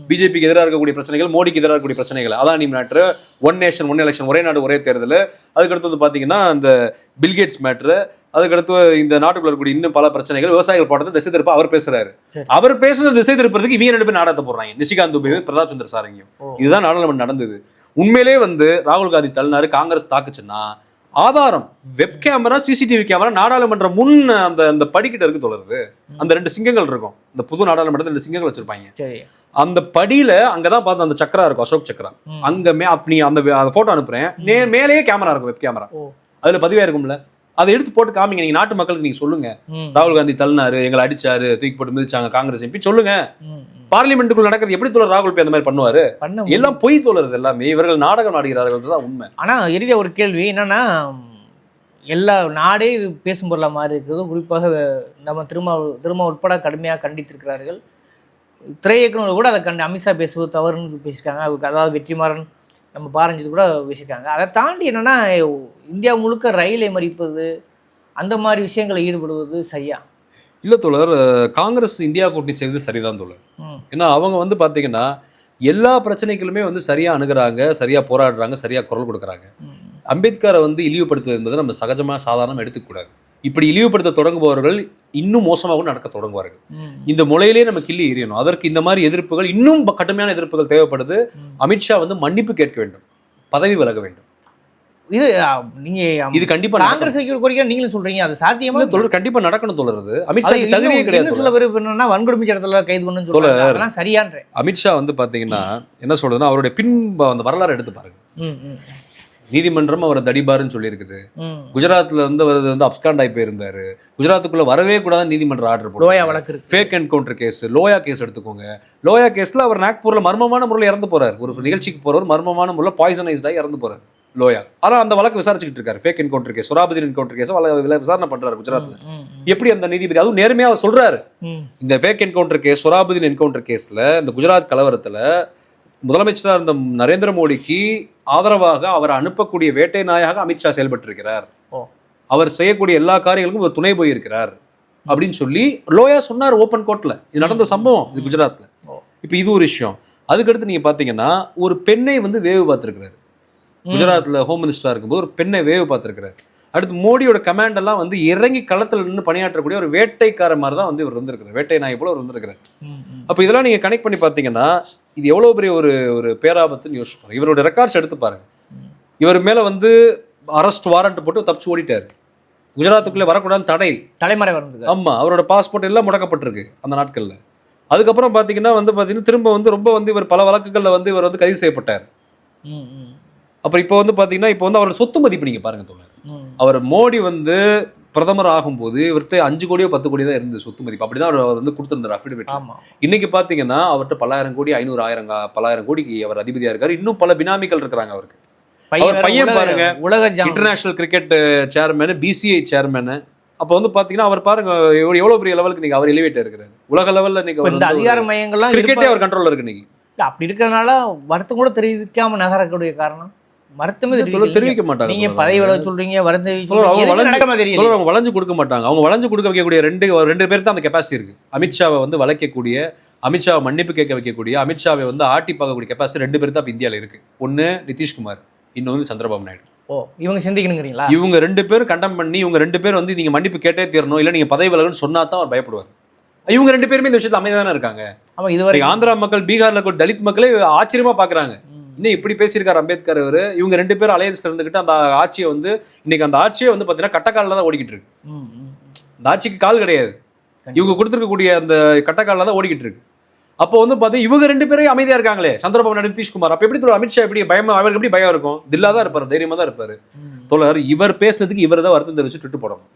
பிஜேபிக்கு எதிராக இருக்கக்கூடிய பிரச்சனைகள் மோடிக்கு எதிராக இருக்கக்கூடிய பிரச்சனைகள் Adani matter one nation one election ஒரே நாடு ஒரே தேர்தல். அதுக்கடுத்தது பாத்தீங்கன்னா இந்த பில்கேட்ஸ் மேட்ரு அதுக்கடுத்து இந்த நாட்டுக்குள்ள இருக்கக்கூடிய இன்னும் பல பிரச்சனைகள் விவசாயிகள் போடுறது திசை திருப்ப அவர் பேசுறாரு. அவர் பேசுனது திசை திருப்பறதுக்கு இவங்க ரெண்டு பேர் நாடகத்தை போடுறாங்க. நிஷிகாந்த் துபே பிரதாப் சந்திர சாரங்கியும். இதுதான் நாடாளுமன்றம் நடந்தது. உண்மையிலே வந்து ராகுல் காந்தி தள்ளினாரு காங்கிரஸ் தாக்குச்சுன்னா ஆதாரம் வெப் கேமரா சிசிடிவி கேமரா நாடாளுமன்றம் முன் அந்த அந்த படிக்கிட்ட இருக்கு தொடருது. அந்த ரெண்டு சிங்கங்கள் இருக்கும். இந்த புது நாடாளுமன்றத்தில் ரெண்டு சிங்கங்கள் வச்சிருப்பாங்க. சரி. அந்த படியில அங்கதான் பார்த்து அந்த சக்கரா இருக்கும் அசோக் சக்கரா. அங்க மே அப்படி அந்த போட்டோ அனுப்புறேன். மேலேயே கேமரா இருக்கும் வெப் கேமரா. அதுல பதிவா இருக்கும்ல. அதை எடுத்து போட்டு காமிங்க. நீங்க நாட்டு மக்களுக்கு நீங்க சொல்லுங்க. ராகுல் காந்தி தள்ளினாரு எங்களை அடிச்சாரு தூக்கி போட்டு மிதிச்சாங்க காங்கிரஸ் எம்பி. சொல்லுங்க. பார்லிமெண்ட்டுக்குள்ள நடக்கிறது எப்படி தோழர் ராகுல் போய் அந்த மாதிரி பண்ணுவாரு. எல்லாம் பொய் தோழறது எல்லாமே. இவர்கள் நாடகம் ஆடுகிறார்கள் தான் உண்மை. ஆனா இறுதியா ஒரு கேள்வி என்னன்னா எல்லா நாடே இது பேசும் பொருளா மாதிரி இருக்குது குறிப்பாக நம்ம திரும்ப திரும்ப உட்பட கடுமையாக கண்டித்திருக்கிறார்கள். திரை இயக்குனர் கூட அதை கண்டு அமித்ஷா பேசுவது தவறுன்னு பேசியிருக்காங்க. அதாவது வெற்றிமாறன் நம்ம பாரஞ்சிது கூட பேசியிருக்காங்க. அதை தாண்டி என்னன்னா இந்தியா முழுக்க ரயிலை மறிப்பது அந்த மாதிரி விஷயங்களை ஈடுபடுவது சரியா? இல்ல தோழர் காங்கிரஸ் இந்தியா கூட்டணி செய்வது சரிதான் தோழர். ஏன்னா அவங்க வந்து பாத்தீங்கன்னா எல்லா பிரச்சனைகளுமே வந்து சரியா அணுகுறாங்க சரியா போராடுறாங்க சரியா குரல் கொடுக்குறாங்க. அம்பேத்கரை வந்து இழிவுபடுத்துவது என்பதை நம்ம சகஜமா சாதாரணம் எடுத்துக்கூடாது இப்படி இழிவுபடுத்த தொடங்குபவர்கள் இன்னும் மோசமாக நடக்க தொடங்குவார்கள். இந்த முளையிலே நம்ம கிள்ளி எறியணும். அதற்கு இந்த மாதிரி எதிர்ப்புகள் இன்னும் கடுமையான எதிர்ப்புகள் தேவைப்படுது. அமித்ஷா வந்து மன்னிப்பு கேட்க வேண்டும். பதவி விலக வேண்டும். இது நீங்க இது கண்டிப்பா காங்கிரஸ் கோரிக்கை நீங்களும் சொல்றீங்க. அது சாத்தியமா. தோழர் கண்டிப்பா நடக்கணும் தோழருது. அமித்ஷா தகுதியே கிடையாது சில பேர் என்னன்னா வன்கொடுமை சட்டத்துல கைது பண்ணு தோழர். சொல்றாங்க அதெல்லாம் சரியான்ற அமித்ஷா வந்து பாத்தீங்கன்னா என்ன சொல்றதுன்னா அவருடைய பின் அந்த வரலாறு எடுத்து பாருங்க. நீதிமன்றம் அவரை தடிபாருன்னு சொல்லியிருக்குது. குஜராத்ல இருந்து அவர் வந்து அப்ஸ்காண்ட் ஆகி போயிருந்தாரு. குஜராத்துக்குள்ள வரவே கூடாது நீதிமன்ற ஆர்டர் லோயா போட்டு வழக்கு இருக்கு. Fake encounter case Loya case எடுத்துக்கோங்க. லோயா கேஸ்ல அவர் நாக்பூர்ல மர்மமான முறையில் இறந்து போறாரு. ஒரு நிகழ்ச்சிக்கு போறவர் மர்மமான முறையில் பாய்சனைஸ்ட் ஆகி இறந்து போறாரு. லோயா. ஆனா அந்த வழக்கு விசாரிச்சுக்கிட்டு இருக்காரு. ஃபேக் என்கவுண்டர் கேஸ் சுராபதி என்கவுண்டர் கேஸ் விசாரணை பண்றாரு குஜராத்ல. எப்படி அந்த நீதிபதி? அதுவும் நேர்மையா அவர் சொல்றாரு. இந்த fake encounter case Sohrabuddin encounter கேஸ்ல இந்த குஜராத் கலவரத்துல முதலமைச்சராக இருந்த நரேந்திர மோடிக்கு ஆதரவாக அவர் அனுப்பக்கூடிய வேட்டை நாயாக அமித்ஷா செயல்பட்டு இருக்கிறார் ஓ. அவர் செய்யக்கூடிய எல்லா காரியங்களுக்கும் ஒரு துணை போயிருக்கிறார் அப்படின்னு சொல்லி லோயா சொன்னார் ஓப்பன் கோர்ட்ல. இது நடந்த சம்பவம் இது குஜராத்ல. இப்போ இது ஒரு விஷயம். அதுக்கடுத்து நீங்க பாத்தீங்கன்னா ஒரு பெண்ணை வந்து வேவு பார்த்திருக்கிறாரு. ம். குஜராத்ல ஹோம் மினிஸ்டரா இருக்கும்போது ஒரு பெண்ணை வேவு பார்த்திருக்கிறாரு. அடுத்து மோடியோட கமாண்ட் எல்லாம் வந்து இறங்கி களத்துல நின்று பணியாற்றக்கூடிய ஒரு வேட்டைக்கார மாதிரி தான் வந்து இவர் வந்திருக்கிறார் வேட்டை நாய் போல அவர் ம். அப்போ இதெல்லாம் நீங்க கனெக்ட் பண்ணி பார்த்தீங்கன்னா இது எவ்வளவு பெரிய ஒரு ஒரு பேராபத்துன்னு யோசிச்சு பாருங்க. இவரோட ரெக்கார்ட்ஸ் எடுத்து பாருங்க. இவர் மேல வந்து அரெஸ்ட் வாரண்ட் போட்டு தப்பிச்சு ஓடிட்டாரு. குஜராத்துக்குள்ளே வரக்கூடாதுன்னு தடை. தலைமறை வந்தது. ஆமா அவரோட பாஸ்போர்ட் எல்லாம் முடக்கப்பட்டிருக்கு அந்த நாட்கள்ல. அதுக்கப்புறம் பாத்தீங்கன்னா வந்து பாத்தீங்கன்னா திரும்ப வந்து ரொம்ப வந்து இவர் பல வழக்குகள்ல வந்து இவர் வந்து கைது செய்யப்பட்டார். அப்புறம் இப்போ வந்து பாத்தீங்கன்னா இப்போ வந்து அவரோட சொத்து மதிப்பு நீங்க பாருங்க தோழர். அவர் மோடி வந்து பிரதமர் ஆகும்போது இவர்கிட்ட அஞ்சு கோடியோ பத்து கோடி தான் இருந்தது சொத்து மதிப்பு. அப்படிதான் அவர் வந்து கொடுத்திருந்தார் அஃபிடவிட் இன்னைக்கு பாத்தீங்கன்னா அவர்கிட்ட பல்லாயிரம் கோடி ஐநூறு ஆயிரம் பல்லாயிரம் கோடிக்கு அவர் அதிபதியா இருக்காரு. இன்னும் பல பினாமிகள் இருக்கிறாங்க அவருக்கு. அவர் பையன் பாருங்க. உலக international cricket chairman BCI chairman அப்போ வந்து பாத்தீங்கன்னா அவர் பாருங்க எவ்வளவு பெரிய லெவலுக்கு நீங்க அவர் எலிவேட் இருக்கிறாரு. உலக லெவல்ல இப்ப இந்த அதிகார மையங்கள்லாம் கிரிக்கெட்டே அவர் கண்ட்ரோல்ல இருக்கு இல்ல, அப்படி இருக்கிறதுனால வருத்தம் கூட தெரிவிக்காம நகரக்கூடிய காரணம்? தெரிவிக்கல. தெரிவிக்க மாட்டாங்க நீங்க. பதவி விலக சொல்றீங்க அவங்க வளைஞ்சு- கொடுக்க மாட்டாங்க. அவங்க வளைஞ்சு கொடுக்க வைக்கக்கூடிய ரெண்டு ரெண்டு பேர் தான் அந்த கெப்பாசிட்டி இருக்கு. அமித்ஷாவை வந்து வளைக்கக்கூடிய அமித்ஷாவை மன்னிப்பு கேட்க வைக்கக்கூடிய அமித்ஷாவை வந்து ஆட்டி பார்க்கக்கூடிய கெப்பாசிட்டி ரெண்டு பேர் தான் இப்ப இந்தியால இருக்கு. ஒன்னு நிதிஷ்குமார் இன்னொன்னு சந்திரபாபு நாயுடு. ஓ இவங்க சிந்திக்கணுங்கிறீங்களா? இவங்க ரெண்டு பேரும் கண்டம் பண்ணி இவங்க ரெண்டு பேர் வந்து நீங்க மன்னிப்பு கேட்டே தீரணும் இல்ல நீங்க பதவி விலகணும்னு சொன்னா தான் அவர் பயப்படுவார். இவங்க ரெண்டு பேருமே இந்த விஷயத்துல அமைதியா தானே இருக்காங்க? ஆமா இதுவரை ஆந்திரா மக்கள் பீகார்ல தலித் மக்களே ஆச்சரியமா பாக்குறாங்க. இன்னும் இப்படி பேசியிருக்காரு அம்பேத்கர் அவரு. இவங்க ரெண்டு பேரும் அலையன்ஸ்ல இருந்துகிட்டு அந்த ஆட்சியை வந்து இன்னைக்கு அந்த ஆட்சியே வந்து பாத்தீங்கன்னா கட்டக்காலில் தான் ஓடிக்கிட்டு இருக்கு. இந்த ஆட்சிக்கு கால் கிடையாது. இவங்க கொடுத்துருக்கக்கூடிய அந்த கட்டக்காலில் தான் ஓடிக்கிட்டு இருக்கு. அப்போ வந்து பார்த்தா இவங்க ரெண்டு பேரும் அமைதியா இருக்காங்களே. சந்திரபாபு நாயுடு நிதிஷ்குமார் அப்ப எப்படி தோழர் அமித்ஷா எப்படி பயமா அவருக்கு எப்படி பயம் இருக்கும்? தில்லா தான் இருப்பாரு தைரியமா தான் இருப்பாரு. தோழர் இவர் பேசுனதுக்கு இவர் தான் வருத்தம் தெரிவிச்சு ட்விட்டு போடணும்.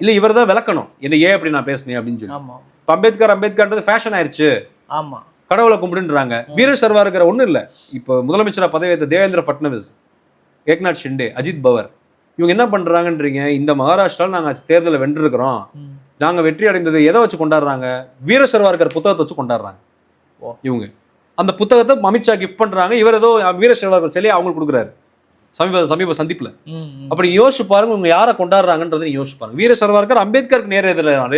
இல்ல இவர் தான் விளக்கணும். என்ன ஏன் அப்படி நான் பேசுனேன் அப்படின்னு சொல்லி. இப்ப அம்பேத்கர் அம்பேத்கர்ன்றது ஃபேஷன் ஆயிருச்சு. ஆமா. கடவுளை கும்பிடுன்றாங்க. வீர சர்வாருக்கிற ஒண்ணும் இல்ல. இப்போ முதலமைச்சரா பதவி ஏற்ற தேவேந்திர பட்னவிஸ் ஏக்நாத் ஷிண்டே அஜித் பவர் இவங்க என்ன பண்றாங்கன்றீங்க? இந்த மகாராஷ்டிரால நாங்க தேர்தலை வென்றிருக்கிறோம். ம். நாங்க வெற்றி அடைந்தது எதை வச்சு கொண்டாடுறாங்க? வீர சர்வாருக்கர் புத்தகத்தை வச்சு கொண்டாடுறாங்க. இவங்க. அந்த புத்தகத்தை அமித்ஷா கிஃப்ட் பண்றாங்க. இவர் ஏதோ வீர சர்வாருக்கர் சிலையை அவங்களுக்கு கொடுக்குறாரு. சமீப சமீப சந்திப்புல. அப்படி யோசிச்சு பாருங்க உங்க யாரை கொண்டாடுறாங்கன்றதை யோசிச்சு பாருங்க. வீர சர்வார்கர் அம்பேத்கருக்கு நேர எதிரான.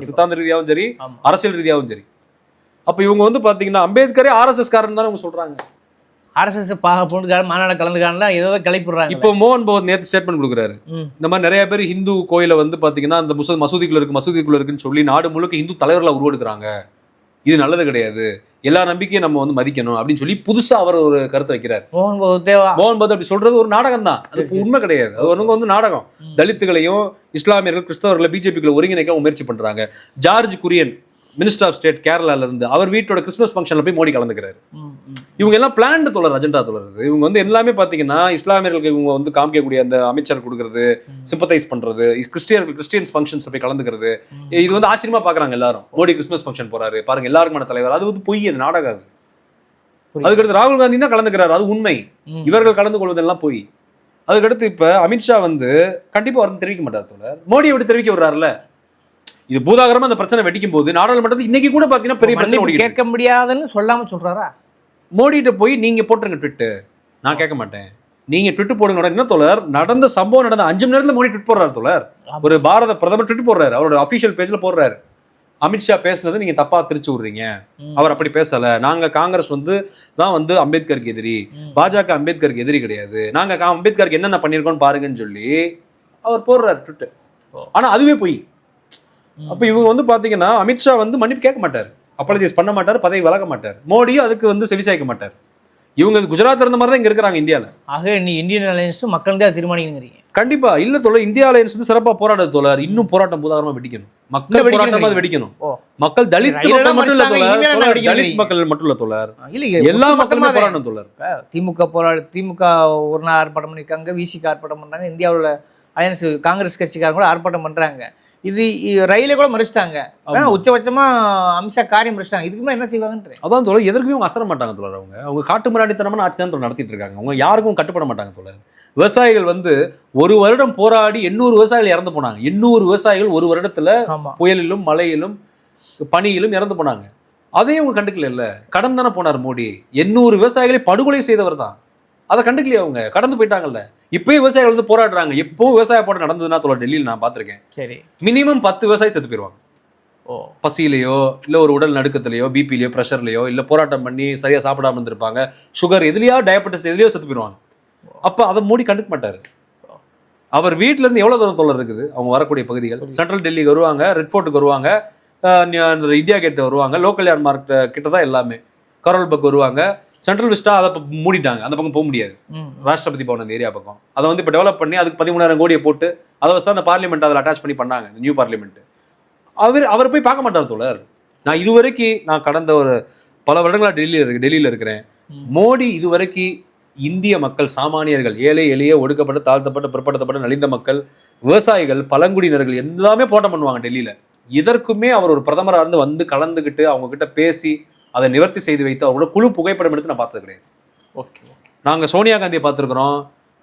சித்தாந்த ரீதியாகவும் சரி. அரசியல் ரீதியாகவும் சரி. அப்ப இவங்க வந்து பாத்தீங்கன்னா அம்பேத்கரே ஆர்எஸ்எஸ் காரன் தானே அவங்க சொல்றாங்க. ஆர்எஸ்எஸ் பொண்ணுக்கார மாநாடு கலந்துக்கான ஏதோ கிளப்பிடுறாங்க இப்போ மோகன் பகவத் நேத்து ஸ்டேட்மெண்ட் கொடுக்குறாரு. இந்த மாதிரி நிறைய பேர் ஹிந்து கோயில வந்து பாத்தீங்கன்னா அந்த முச மசூதிக்குள்ள இருக்கு மசூதிக்குள்ள இருக்குன்னு சொல்லி நாடு முழுக்க இந்து தலைவர்களை உருவெடுக்கிறாங்க. இது நல்லது கிடையாது. எல்லா நம்பிக்கையும் நம்ம வந்து மதிக்கணும் அப்படின்னு சொல்லி புதுசா அவர் ஒரு கருத்தை வைக்கிறார். மோகன் பகவத் தேவா. மோகன் பகவத் அப்படி சொல்றது ஒரு நாடகம் தான். அது உண்மை கிடையாது. அது ஒண்ணுங்க வந்து நாடகம். தலித்துகளையும் இஸ்லாமியர்கள் கிறிஸ்தவர்களை பிஜேபிக்குள்ள ஒருங்கிணைக்க முயற்சி பண்றாங்க. George Kurian minister of state கேரளால இருந்து அவர் வீட்டோட கிறிஸ்மஸ் ஃபங்க்ஷன்ல போய் மோடி கலந்துக்கிறாரு. இவங்க எல்லாம் பிளான்டு தொடர் அஜெண்டா தொடருது இவங்க வந்து எல்லாமே பாத்தீங்கன்னா இஸ்லாமியர்களுக்கு இவங்க வந்து காமிக்கக்கூடிய அந்த அமைச்சர் கொடுக்கறது சிம்பத்தைஸ் பண்றது கிறிஸ்டியர்கள் கிறிஸ்டியன்ஸ் ஃபங்க்ஷன்ஸ் போய் கலந்துக்கிறது. இது வந்து ஆச்சரியமா பாக்குறாங்க எல்லாரும். மோடி கிறிஸ்மஸ் ஃபங்க்ஷன் போறாரு. பாருங்க எல்லாருக்குமான தலைவர். அது வந்து பொய் அது நாடகம் அது. அதுக்கடுத்து ராகுல் காந்தி தான் கலந்துக்கிறாரு. அது உண்மை. இவர்கள் கலந்து கொள்வதெல்லாம் போய். அதுக்கடுத்து இப்ப அமித்ஷா வந்து கண்டிப்பா வந்து தெரிவிக்க மாட்டார் தோழர். மோடி எப்படி தெரிவிக்க விடுறாருல இது பூதாகரமா அந்த பிரச்சனை வெடிக்கும் போது நாடாளுமன்றத்தில் இன்னைக்கு கூட பாத்தீங்கன்னா பெரிய பிரச்சனை கேட்க முடியாதுன்னு சொல்லாம சொல்றாரா. மோடிட்ட போய் நீங்க போட்டுருங்க ட்விட்டு நான் கேட்க மாட்டேன். நீங்க ட்விட்டு போடுங்க. என்ன தோழர்? நடந்த சம்பவம் நடந்த அஞ்சு மணி நேரத்துல மோடி ட்விட் போடுறாரு தோழர். ஒரு பாரத பிரதமர் ட்விட் போடுறாரு. அவரோட அபிஷியல் பேஜ்ல போடுறாரு. அமித்ஷா பேசுனது நீங்க தப்பா திரிச்சு விடுறீங்க. அவர் அப்படி பேசல. நாங்க காங்கிரஸ் வந்து தான் வந்து அம்பேத்கருக்கு எதிரி. பாஜக அம்பேத்கருக்கு எதிரி கிடையாது. நாங்க அம்பேத்கருக்கு என்னென்ன பண்ணியிருக்கோம்னு பாருங்கன்னு சொல்லி அவர் போடுறாரு ட்விட்டு. ஆனா அதுவே போய். அப்ப இவங்க வந்து பாத்தீங்கன்னா அமித்ஷா வந்து மன்னிப்பு கேட்க மாட்டார். அப்பாலஜைஸ் பண்ண மாட்டார் பதவி விலக மாட்டார். மோடியும் அதுக்கு வந்து செவிசாய்க்க மாட்டார். இவங்க குஜராத் இருந்த மாதிரி தான் இங்க இருக்கிறாங்க இந்தியால. ஆக நீ இந்தியன் அலையன்ஸும் மக்கள் தான் தீர்மானிக்கிறீங்க கண்டிப்பா. இல்ல தோழர் இந்தியா அலையன்ஸ் வந்து சிறப்பா போராடுறது தோழர். இன்னும் போராட்டம் பூதாகரமா வெடிக்கணும். மக்கள் இன்னும் வெடிக்கணும். மக்கள் தலித் மட்டும் இல்ல தோழர். தலித் மக்கள் மட்டும் இல்ல தோழர். எல்லா மக்களுமே போராடணும் தோழர். திமுக போராடு திமுக ஒரு நாள் ஆர்ப்பாட்டம் பண்ணியிருக்காங்க விசிக்கு ஆர்ப்பாட்டம் பண்றாங்க இந்தியாவுல அலையன்ஸ் காங்கிரஸ் கட்சிக்காரங்க கூட ஆர்ப்பாட்டம் பண்றாங்க. இது ரயிலை கூட மறிச்சிட்டாங்க. உச்சபட்சமா அமித்ஷா காரியம் மறிச்சிட்டாங்க. இதுக்கு மேல என்ன செய்வாங்கன்ற அதான் தோழர் எதற்குமே அவங்க அசர மாட்டாங்க தோழர் அவங்க. அவங்க காட்டு மிராண்டித்தனமான ஆட்சி தான் நடத்திட்டு இருக்காங்க. அவங்க யாருக்கும் கட்டுப்பட மாட்டாங்க தோழர். விவசாயிகள் வந்து ஒரு வருடம் போராடி எண்ணூறு விவசாயிகள் இறந்து போனாங்க. எண்ணூறு விவசாயிகள் ஒரு வருடத்துல புயலிலும் மழையிலும் பனியிலும் இறந்து போனாங்க. அதையும் அவங்க கண்டுக்கல இல்ல கடன் தானே போனார் மோடி. எண்ணூறு விவசாயிகளை படுகொலை செய்தவர் தான். அதை கண்டுக்கலையே அவங்க? கடந்து போயிட்டாங்கல்ல. இப்பயும் விவசாயிகள் வந்து போராடுறாங்க. எப்பவும் விவசாய போராட்டம் நடந்ததுன்னா தோழர் டெல்லியில் நான் பார்த்திருக்கேன். சரி. மினிமம் பத்து விவசாயி செத்து போயிருவாங்க. ஓ. பசியிலையோ இல்லை ஒரு உடல் நடுக்கத்திலையோ பிபிலையோ ப்ரெஷர்லையோ இல்லை போராட்டம் பண்ணி சரியாக சாப்பிடாம இருந்திருப்பாங்க. சுகர் எதுலையோ டயபெட்டிஸ் எதுலையோ செத்து போயிடுவாங்க அப்போ அதை மோடி கண்டுக்க மாட்டார். அவர் வீட்ல இருந்து எவ்வளோ தூரம் தொழில் இருக்குது? அவங்க வரக்கூடிய பகுதிகள். சென்ட்ரல் டெல்லிக்கு வருவாங்க ரெட் ஃபோர்ட்டுக்கு வருவாங்க இந்தியா கேட் வருவாங்க லோக்கல் ஏர் மார்க்கெட் கிட்ட தான் எல்லாமே. கரோல் பக் வருவாங்க. சென்ட்ரல் விஸ்டா அதை மூடிட்டாங்க. அந்த பக்கம் போக முடியாது. ராஷ்டிரபதி பவன் அந்த ஏரியா பக்கம். அதை வந்து இப்போ டெவலப் பண்ணி அதுக்கு பதிமூணாயிரம் கோடியை போட்டு அதை வச்சு தான் அந்த பார்லிமெண்ட் அதில் அட்டாச் பண்ணி பண்ணாங்க. இந்த நியூ பார்லிமெண்ட் அவர் அவர் போய் பார்க்க மாட்டார் தோழர். நான் இதுவரைக்கும் நான் கடந்த ஒரு பல வருடங்களா டெல்லியில் இருக்கு டெல்லியில் இருக்கிறேன். மோடி இதுவரைக்கும் இந்திய மக்கள் சாமானியர்கள் ஏழை எளிய ஒடுக்கப்பட்ட தாழ்த்தப்பட்ட பிற்படுத்தப்பட்ட நலிந்த மக்கள் விவசாயிகள் பழங்குடியினர்கள் எல்லாமே போராட்டம் பண்ணுவாங்க டெல்லியில. இதற்குமே அவர் ஒரு பிரதமராக இருந்து வந்து கலந்துக்கிட்டு அவங்க கிட்ட பேசி அதை நிவர்த்தி செய்து வைத்து அவரோட குழு புகைப்படம் எடுத்து நான் பார்த்தது கிடையாது. Okay okay. நாங்க சோனியா காந்தியை பார்த்துருக்குறோம்.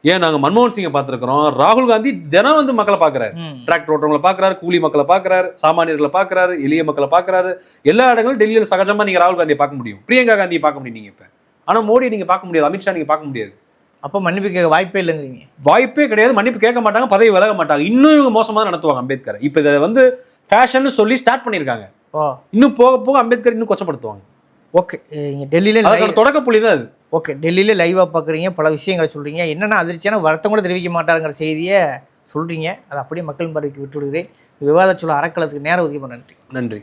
ஏன் நாங்க மன்மோகன் சிங்கை பார்த்துருக்குறோம்? ராகுல் காந்தி தினம் வந்து மக்களை பார்க்குறாரு. டிராக்டர் ஓட்டுறவங்களை பார்க்குறாரு கூலி மக்களை பார்க்குறாரு சாமானியர்களை பார்க்குறாரு எளிய மக்களை பார்க்குறாரு. எல்லா இடங்களும் டெல்லியில் சகஜமா நீங்க ராகுல் காந்தியை பார்க்க முடியும். பிரியங்கா காந்தியை பார்க்க முடியும் நீங்க இப்ப. ஆனா மோடியை நீங்க பார்க்க முடியாது அமித்ஷா நீங்க பார்க்க முடியாது. அப்போ மன்னிப்பு கேட்க வாய்ப்பே இல்லைங்கிறீங்க. வாய்ப்பே கிடையாது மன்னிப்பு கேட்க மாட்டாங்க பதவி விலக மாட்டாங்க. இன்னும் இவங்க மோசமா தான் நடத்துவாங்க அம்பேத்கர். இப்போ இதை வந்து ஃபேஷன் சொல்லி ஸ்டார்ட் பண்ணியிருக்காங்க. இன்னும் போக போக அம்பேத்கர் இன்னும் கொச்சப்படுத்துவாங்க. ஓகே டெல்லியில தொடக்க புள்ளி தான் அது. ஓகே டெல்லியில லைவாக பார்க்குறீங்க பல விஷயங்களை சொல்கிறீங்க என்னென்ன அதிர்ச்சியான வருத்தம் கூட தெரிவிக்க மாட்டாருங்கிற செய்தியை சொல்கிறீங்க அதை அப்படியே மக்கள் பார்வைக்கு விட்டு விடுகிறேன் விவாத சொல்ல அறக்கலத்துக்கு நேரம் ஒதுக்கி நன்றி. நன்றி.